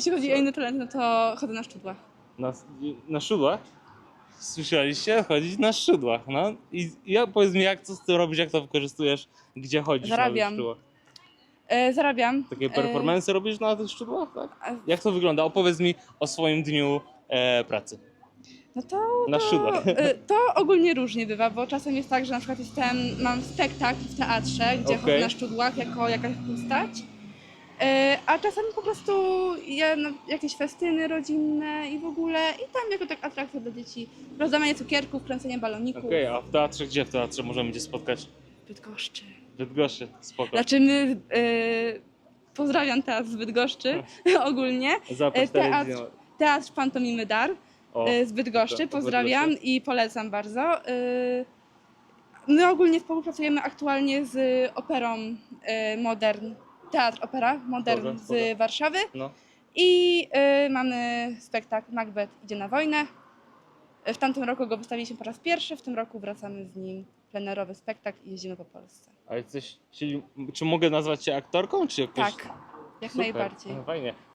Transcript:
jeśli chodzi o inne talenty, no to chodzę na szczudłach. Na, na szydłach? Słyszeliście? Chodzić na szydłach, no. I, i ja, powiedz mi, jak co z tym robisz, jak to wykorzystujesz, gdzie chodzisz Zarabiam. na tych szydłach? E, zarabiam. Takie performance robisz na tych szydłach, tak? E, Jak to wygląda? Opowiedz mi o swoim dniu e, pracy. no to, Na to, e, to ogólnie różnie bywa, bo czasem jest tak, że na przykład jestem, mam spektakl w teatrze, gdzie Okej. chodzę na szczudłach jako jakaś postać. A czasem po prostu ja, no, jakieś festyny rodzinne i w ogóle i tam jako tak atrakcja dla dzieci. Rozdawanie cukierków, kręcenie baloników. Okej, a w teatrze, gdzie w teatrze możemy cię spotkać? w Bydgoszczy. W Bydgoszczy, spoko. Znaczy my, e, pozdrawiam teatr z Bydgoszczy ogólnie. Zapraszam e, teatr- Teatr Pantomimy Dar O, e, z Bydgoszczy, pozdrawiam Bydgoszczy. i polecam bardzo. My ogólnie współpracujemy aktualnie z operą e, Modern, Teatr Opera Modern z spoko. Warszawy no. i e, mamy spektakl Macbeth idzie na wojnę. W tamtym roku go wystawiliśmy po raz pierwszy, w tym roku wracamy z nim plenerowy spektakl i jeździmy po Polsce. A jesteś, czyli, czy mogę nazwać cię aktorką, czy jakoś... Tak, jak Super, najbardziej. no Fajnie.